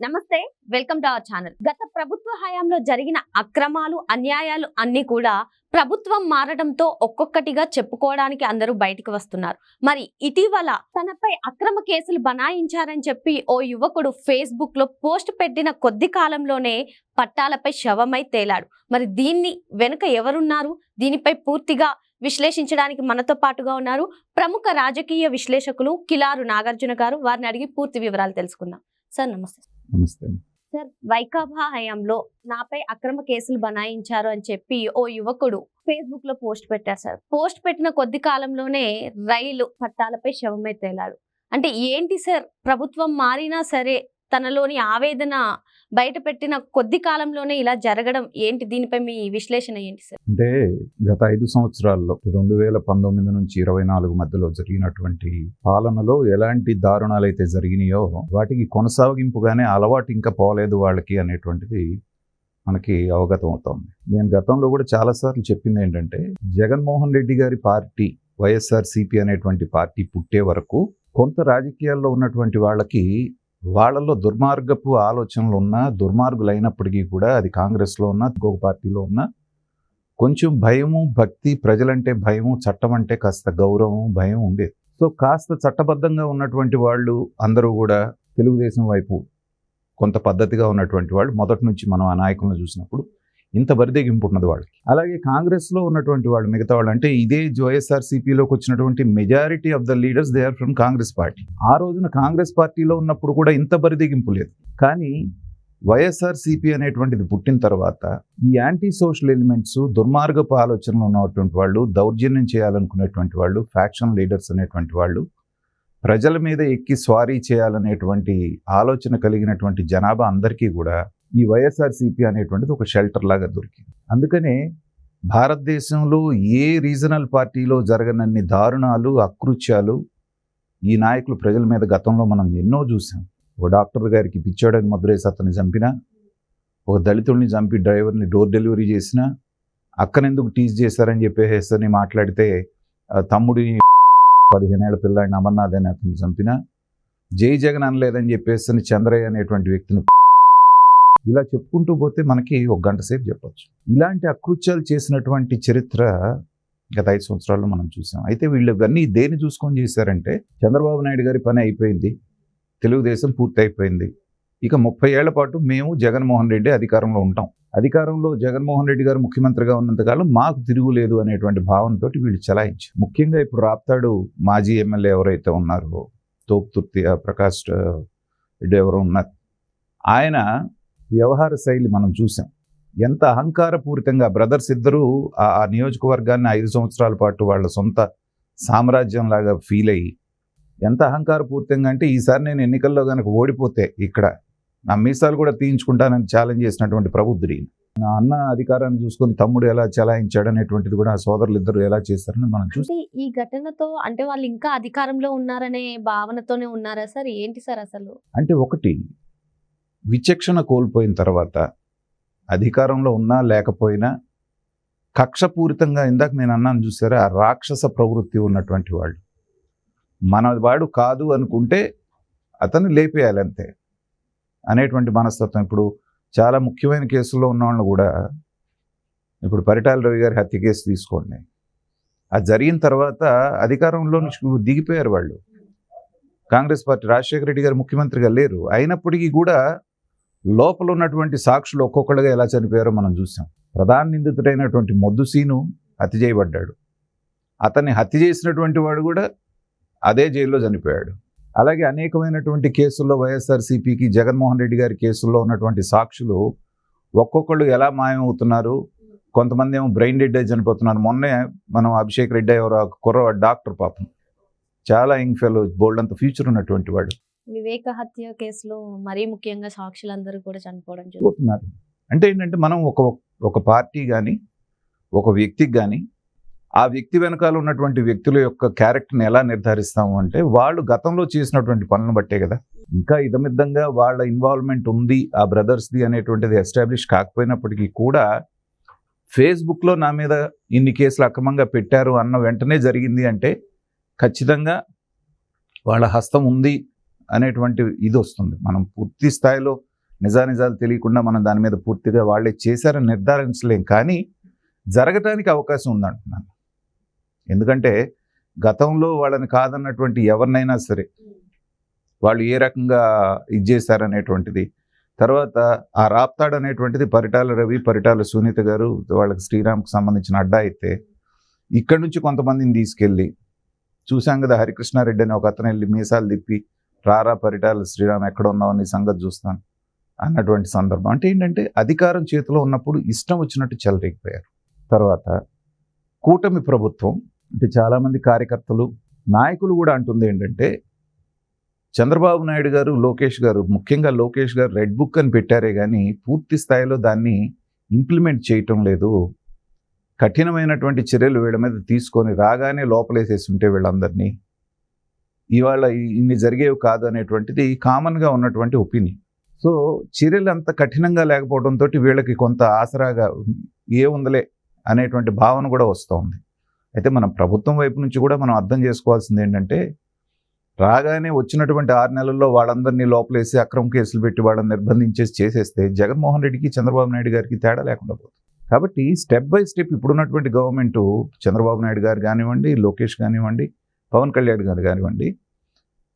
నమస్తే welcome to our channel. గత ప్రభుత్వ హయాంలో జరిగిన అక్రమాలు అన్యాయాలు అన్ని కూడా ప్రభుత్వం మారడంతో ఒక్కొక్కటిగా చెప్పుకోవడానికి అందరూ బయటకు వస్తున్నారు. మరి ఇటీవల తనపై అక్రమ కేసులు బనాయించారని చెప్పి ఓ యువకుడు ఫేస్బుక్లో పోస్ట్ పెట్టిన కొద్ది కాలంలోనే పట్టాలపై శవమై తేలాడు. మరి దీన్ని వెనుక ఎవరున్నారు? దీనిపై పూర్తిగా విశ్లేషించడానికి మనతో పాటుగా ఉన్నారు ప్రముఖ రాజకీయ విశ్లేషకులు కిలారు నాగార్జున గారు. వారిని అడిగి పూర్తి వివరాలు తెలుసుకుందాం. సార్ నమస్తే. నమస్తే. సార్ వైకాభా హయాంలో నాపై అక్రమ కేసులు బనాయించారు అని చెప్పి ఓ యువకుడు ఫేస్బుక్లో పోస్ట్ పెట్టారు సార్. పోస్ట్ పెట్టిన కొద్ది కాలంలోనే రైలు పట్టాలపై శవమే తేలాడు. అంటే ఏంటి సార్? ప్రభుత్వం మారినా సరే తనలోని ఆవేదన బయట పెట్టిన కొద్ది కాలంలోనే ఇలా జరగడం ఏంటి? దీనిపై మీ విశ్లేషణ ఏంటి సార్? అంటే గత ఐదు సంవత్సరాల్లో రెండు వేల పంతొమ్మిది నుంచి ఇరవై నాలుగు మధ్యలో జరిగినటువంటి పాలనలో ఎలాంటి దారుణాలు అయితే జరిగినాయో వాటికి కొనసాగింపుగానే అలవాటు ఇంకా పోలేదు వాళ్ళకి అనేటువంటిది మనకి అవగతం అవుతోంది నేను గతంలో కూడా చాలాసార్లు చెప్పింది ఏంటంటే జగన్మోహన్ రెడ్డి గారి పార్టీ వైఎస్ఆర్ సిపి అనేటువంటి పార్టీ పుట్టే వరకు కొంత రాజకీయాల్లో ఉన్నటువంటి వాళ్ళకి వాళ్ళలో దుర్మార్గపు ఆలోచనలు ఉన్నా దుర్మార్గులు అయినప్పటికీ కూడా అది కాంగ్రెస్లో ఉన్నా ఇంకొక పార్టీలో ఉన్నా కొంచెం భయము భక్తి ప్రజలంటే భయము చట్టం అంటే కాస్త గౌరవం భయం ఉండేది. సో కాస్త చట్టబద్ధంగా ఉన్నటువంటి వాళ్ళు అందరూ కూడా తెలుగుదేశం వైపు కొంత పద్ధతిగా ఉన్నటువంటి వాళ్ళు మొదటి నుంచి మనం ఆ నాయకులను చూసినప్పుడు ఇంత బరిదెగింపు ఉన్నది వాళ్ళకి. అలాగే కాంగ్రెస్లో ఉన్నటువంటి వాళ్ళు మిగతా వాళ్ళు అంటే ఇదే వైఎస్ఆర్సీపీలోకి వచ్చినటువంటి majority of the leaders they are from Congress party. ఆ రోజున కాంగ్రెస్ పార్టీలో ఉన్నప్పుడు కూడా ఇంత బరిదెగింపు లేదు. కానీ వైఎస్ఆర్సీపీ అనేటువంటిది పుట్టిన తర్వాత ఈ యాంటీ సోషల్ ఎలిమెంట్స్ దుర్మార్గపు ఆలోచనలు ఉన్నటువంటి వాళ్ళు దౌర్జన్యం చేయాలనుకునేటువంటి వాళ్ళు ఫ్యాక్షన్ లీడర్స్ అనేటువంటి వాళ్ళు ప్రజల మీద ఎక్కి స్వారీ చేయాలనేటువంటి ఆలోచన కలిగినటువంటి జనాభా అందరికీ కూడా ఈ వైఎస్ఆర్సీపీ అనేటువంటిది ఒక షెల్టర్ లాగా దొరికింది. అందుకనే భారతదేశంలో ఏ రీజనల్ పార్టీలో జరగనన్ని దారుణాలు అకృత్యాలు ఈ నాయకులు ప్రజల మీద గతంలో మనం ఎన్నో చూసాం. ఒక డాక్టర్ గారికి పిచ్చాడని మధురేసి అతన్ని చంపిన ఒక దళితుడిని చంపి డ్రైవర్ని డోర్ డెలివరీ చేసిన అక్కనెందుకు టీజ్ చేశారని చెప్పి అని మాట్లాడితే తమ్ముడిని తమ్ముడి పదిహేనేళ్ళ పిల్లాడిని అమర్నాథ్ అని అతన్ని చంపిన జై జగన్ అనలేదని చెప్పేసి చంద్రయ్య అనేటువంటి వ్యక్తిని ఇలా చెప్పుకుంటూ పోతే మనకి ఒక గంట సేపు చెప్పవచ్చు ఇలాంటి అకృత్యాలు చేసినటువంటి చరిత్ర గత ఐదు సంవత్సరాల్లో మనం చూసాం. అయితే వీళ్ళు ఇవన్నీ దేన్ని చూసుకొని చేశారంటే చంద్రబాబు నాయుడు గారి పని అయిపోయింది. తెలుగుదేశం పూర్తి అయిపోయింది. ఇక ముప్పై ఏళ్ళ పాటు మేము జగన్మోహన్ రెడ్డి అధికారంలో ఉంటాం. అధికారంలో జగన్మోహన్ రెడ్డి గారు ముఖ్యమంత్రిగా ఉన్నంతకాలం మాకు తిరుగులేదు అనేటువంటి భావనతో వీళ్ళు చలాయించారు ముఖ్యంగా ఇప్పుడు రాప్తాడు మాజీ ఎమ్మెల్యే ఎవరైతే ఉన్నారో తోపుతుర్తి ఆ ప్రకాష్ రెడ్డి ఎవరో ఉన్నారు. ఆయన వ్యవహార శైలి మనం చూసాం. ఎంత అహంకారపూరితంగా బ్రదర్స్ ఇద్దరు ఆ నియోజకవర్గాన్ని ఐదు సంవత్సరాల పాటు వాళ్ళ సొంత సామ్రాజ్యంలాగా ఫీల్ అయ్యి ఎంత అహంకారపూరితంగా అంటే ఈసారి నేను ఎన్నికల్లో కనుక ఓడిపోతే ఇక్కడ నా మీసాలు కూడా తీయించుకుంటానని ఛాలెంజ్ చేసినటువంటి ప్రబుద్ధుడు. నా అన్న అధికారాన్ని చూసుకొని తమ్ముడు ఎలా చలాయించాడు అనేటువంటిది కూడా ఆ సోదరులు ఇద్దరు ఎలా చేశారని మనం చూస్తాం ఈ ఘటనతో అంటే వాళ్ళు ఇంకా అధికారంలో ఉన్నారనే భావనతోనే ఉన్నారా సార్? ఏంటి సార్ అసలు? అంటే ఒకటి విచక్షణ కోల్పోయిన తర్వాత అధికారంలో ఉన్నా లేకపోయినా కక్షపూరితంగా ఇందాక నేను అన్నాను చూసారా ఆ రాక్షస ప్రవృత్తి ఉన్నటువంటి వాళ్ళు. మన వాడు కాదు అనుకుంటే అతను లేపేయాలి అంతే. అనేటువంటి మనస్తత్వం ఇప్పుడు చాలా ముఖ్యమైన కేసుల్లో ఉన్న వాళ్ళు కూడా ఇప్పుడు పరిటాల రవి గారి హత్య కేసు తీసుకోండి. అది జరిగిన తర్వాత అధికారంలో దిగిపోయారు వాళ్ళు. కాంగ్రెస్ పార్టీ రాజశేఖర రెడ్డి గారు ముఖ్యమంత్రిగా లేరు. అయినప్పటికీ కూడా లోపల ఉన్నటువంటి సాక్షులు ఒక్కొక్కళ్ళుగా ఎలా చనిపోయారో మనం చూసాం. ప్రధాన నిందితుడైనటువంటి మొద్దుసీను హత్య చేయబడ్డాడు. అతన్ని హత్య చేసినటువంటి వాడు కూడా అదే జైల్లో చనిపోయాడు. అలాగే అనేకమైనటువంటి కేసుల్లో వైఎస్ఆర్సీపీకి జగన్మోహన్ రెడ్డి గారి కేసుల్లో ఉన్నటువంటి సాక్షులు ఒక్కొక్కళ్ళు ఎలా మాయమవుతున్నారు? కొంతమంది ఏమో బ్రెయిన్ డెడ్ అయి చనిపోతున్నారు. మొన్నే మనం అభిషేక్ రెడ్డి ఎవరో కుర్రవాడు డాక్టర్ పాపం. చాలా యంగ్ ఫెలో బోల్డ్ అంత ఫ్యూచర్ ఉన్నటువంటి వాడు. వివేక హత్య కేసులో మరీ ముఖ్యంగా సాక్షులందరూ కూడా చనిపోవడం జరిగింది. అంటే ఏంటంటే మనం ఒక ఒక పార్టీ కానీ ఒక వ్యక్తికి కానీ ఆ వ్యక్తి వెనకాల ఉన్నటువంటి వ్యక్తుల యొక్క క్యారెక్టర్ని ఎలా నిర్ధారిస్తాము అంటే వాళ్ళు గతంలో చేసినటువంటి పనులను బట్టే కదా ఇంకా ఇదమిద్దంగా వాళ్ళ ఇన్వాల్వ్మెంట్ ఉంది ఆ బ్రదర్స్ది అనేటువంటిది ఎస్టాబ్లిష్ కాకపోయినప్పటికీ కూడా ఫేస్బుక్లో నా మీద ఇన్ని కేసులు అక్రమంగా పెట్టారు అన్న వెంటనే జరిగింది అంటే ఖచ్చితంగా వాళ్ళ హస్తం ఉంది అనేటువంటి ఇది వస్తుంది. మనం పూర్తి స్థాయిలో నిజానిజాలు తెలియకుండా మనం దాని మీద పూర్తిగా వాళ్ళే చేశారని నిర్ధారించలేం. కానీ జరగటానికి అవకాశం ఉందంటున్నాను. ఎందుకంటే గతంలో వాళ్ళని కాదన్నటువంటి ఎవరినైనా సరే వాళ్ళు ఏ రకంగా ఇది చేశారనేటువంటిది తర్వాత ఆ రాప్తాడు అనేటువంటిది పరిటాల రవి పరిటాల సునీత గారు వాళ్ళకి శ్రీరామ్కి సంబంధించిన అడ్డా అయితే ఇక్కడి నుంచి కొంతమందిని తీసుకెళ్ళి చూసాం కదా హరికృష్ణారెడ్డి అని ఒక అతను వెళ్ళి మీసాలు తిప్పి రారా పరిటాల శ్రీరామ్ ఎక్కడ ఉన్నావు నీ సంగతి చూస్తాను అన్నటువంటి సందర్భం. అంటే ఏంటంటే అధికారం చేతిలో ఉన్నప్పుడు ఇష్టం వచ్చినట్టు చెలరేగిపోయారు. తర్వాత కూటమి ప్రభుత్వం అంటే చాలామంది కార్యకర్తలు నాయకులు కూడా అంటుంది ఏంటంటే చంద్రబాబు నాయుడు గారు లోకేష్ గారు ముఖ్యంగా లోకేష్ గారు రెడ్ బుక్ అని పెట్టారే కానీ పూర్తి స్థాయిలో దాన్ని ఇంప్లిమెంట్ చేయటం లేదు. కఠినమైనటువంటి చర్యలు వీళ్ళ మీద తీసుకొని రాగానే లోపలేసేసి ఉంటే వీళ్ళందరినీ ఇవాళ ఇన్ని జరిగేవి కాదు అనేటువంటిది కామన్గా ఉన్నటువంటి ఒపీనియన్. సో చర్యలు అంత కఠినంగా లేకపోవడంతో వీళ్ళకి కొంత ఆసరాగా ఏ అనేటువంటి భావన కూడా వస్తూ ఉంది. అయితే మనం ప్రభుత్వం వైపు నుంచి కూడా మనం అర్థం చేసుకోవాల్సింది ఏంటంటే రాగానే వచ్చినటువంటి ఆరు నెలల్లో వాళ్ళందరినీ లోపలేసి అక్రమ కేసులు పెట్టి వాళ్ళని నిర్బంధించేసి చేసేస్తే జగన్మోహన్ రెడ్డికి చంద్రబాబు నాయుడు గారికి తేడా లేకుండా పోతుంది. కాబట్టి స్టెప్ బై స్టెప్ ఇప్పుడున్నటువంటి గవర్నమెంట్ చంద్రబాబు నాయుడు గారు కానివ్వండి లోకేష్ కానివ్వండి పవన్ కళ్యాణ్ గారు కానివ్వండి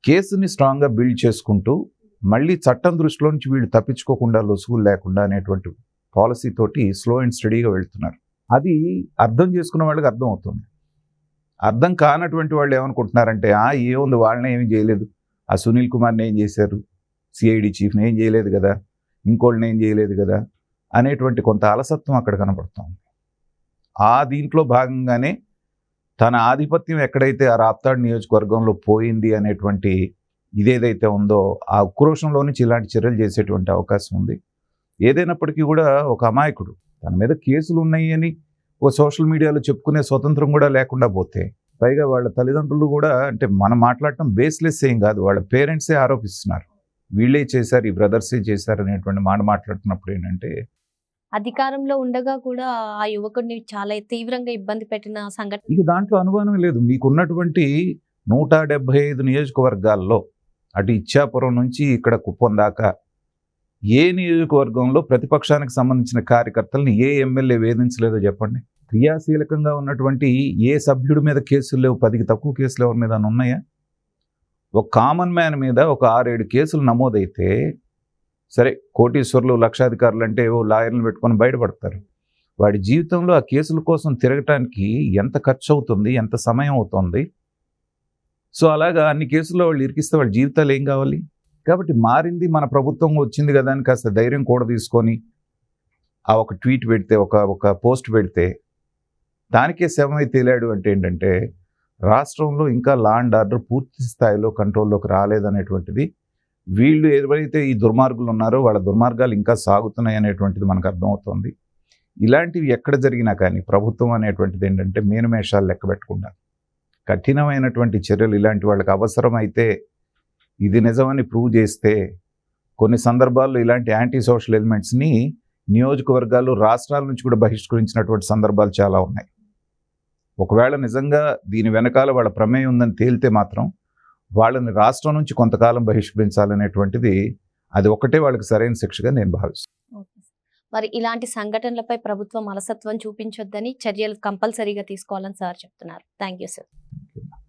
కేసుని స్ట్రాంగ్గా బిల్డ్ చేసుకుంటూ మళ్ళీ చట్టం దృష్టిలో నుంచి వీళ్ళు తప్పించుకోకుండా లొసుగులు లేకుండా అనేటువంటి పాలసీ తోటి స్లో అండ్ స్టడీగా వెళ్తున్నారు. అది అర్థం చేసుకున్న వాళ్ళకి అర్థం అవుతుంది. అర్థం కానటువంటి వాళ్ళు ఏమనుకుంటున్నారంటే ఆ ఏముంది వాళ్ళని ఏమీ చేయలేదు. ఆ సునీల్ కుమార్ని ఏం చేశారు? సిఐడి చీఫ్ని ఏం చేయలేదు కదా? ఇంకోళ్ళని ఏం చేయలేదు కదా? అనేటువంటి కొంత అలసత్వం అక్కడ కనబడుతుంది. ఆ దీంట్లో భాగంగానే తన ఆధిపత్యం ఎక్కడైతే ఆ రాప్తాడు నియోజకవర్గంలో పోయింది అనేటువంటి ఇదేదైతే ఉందో ఆ ఉక్రోషంలో నుంచి ఇలాంటి చర్యలు చేసేటువంటి అవకాశం ఉంది. ఏదైనప్పటికీ కూడా ఒక అమాయకుడు తన మీద కేసులు ఉన్నాయి అని ఓ సోషల్ మీడియాలో చెప్పుకునే స్వతంత్రం కూడా లేకుండా పోతే పైగా వాళ్ళ తల్లిదండ్రులు కూడా అంటే మనం మాట్లాడటం బేస్లెస్ ఏం కాదు వాళ్ళ పేరెంట్సే ఆరోపిస్తున్నారు. వీళ్ళే చేశారు ఈ బ్రదర్సే చేశారు అనేటువంటి మాట మాట్లాడుతున్నప్పుడు ఏంటంటే అధికారంలో ఉండగా కూడా ఆ యువకుడిని చాలా తీవ్రంగా ఇబ్బంది పెట్టిన సంఘటన ఇక దాంట్లో అనుమానం లేదు. మీకున్నటువంటి నూట డెబ్భై ఐదు నియోజకవర్గాల్లో అటు ఇచ్చాపురం నుంచి ఇక్కడ కుప్పం దాకా ఏ నియోజకవర్గంలో ప్రతిపక్షానికి సంబంధించిన కార్యకర్తలను ఏ ఎమ్మెల్యే వేధించలేదో చెప్పండి. క్రియాశీలకంగా ఉన్నటువంటి ఏ సభ్యుడి మీద కేసులు లేవు? పదికి తక్కువ కేసులు ఎవరి మీద? ఉన్నాయా? ఒక కామన్ మ్యాన్ మీద ఒక ఆరేడు కేసులు నమోదైతే సరే కోటీశ్వర్లు లక్షాధికారులు అంటే ఏవో లాయర్లను పెట్టుకొని బయటపడతారు. వాడి జీవితంలో ఆ కేసుల కోసం తిరగటానికి ఎంత ఖర్చు అవుతుంది ఎంత సమయం అవుతుంది? సో అలాగా అన్ని కేసుల్లో వాళ్ళు ఇరికిస్తే వాళ్ళ జీవితాలు ఏం కావాలి? కాబట్టి మారింది మన ప్రభుత్వం వచ్చింది కదా అని కాస్త ధైర్యం కూడా తీసుకొని ఆ ఒక ట్వీట్ పెడితే ఒక ఒక పోస్ట్ పెడితే దానికే శవమై తేలాడు అంటే ఏంటంటే రాష్ట్రంలో ఇంకా లా అండ్ ఆర్డర్ పూర్తి స్థాయిలో కంట్రోల్లోకి రాలేదనేటువంటిది వీళ్ళు ఎవరైతే ఈ దుర్మార్గులు ఉన్నారో వాళ్ళ దుర్మార్గాలు ఇంకా సాగుతున్నాయి అనేటువంటిది మనకు అర్థమవుతుంది. ఇలాంటివి ఎక్కడ జరిగినా కానీ ప్రభుత్వం అనేటువంటిది ఏంటంటే మేనుమేషాలు లెక్క పెట్టకుండా కఠినమైనటువంటి చర్యలు ఇలాంటి వాళ్ళకి అవసరమైతే ఇది నిజమని ప్రూవ్ చేస్తే కొన్ని సందర్భాల్లో ఇలాంటి యాంటీ సోషల్ ఎలిమెంట్స్ని నియోజకవర్గాలు రాష్ట్రాల నుంచి కూడా బహిష్కరించినటువంటి సందర్భాలు చాలా ఉన్నాయి. ఒకవేళ నిజంగా దీని వెనకాల వాళ్ళ ప్రమేయం ఉందని తేలితే మాత్రం వాళ్ళని రాష్ట్రం నుంచి కొంతకాలం బహిష్కరించాలనేటువంటిది అది ఒకటే వాళ్ళకి సరైన శిక్షగా నేను భావిస్తున్నాను మరి ఇలాంటి సంఘటనలపై ప్రభుత్వం అలసత్వం చూపించొద్దని చర్యలు కంపల్సరీగా తీసుకోవాలని సార్ చెప్తున్నారు. Thank you sir.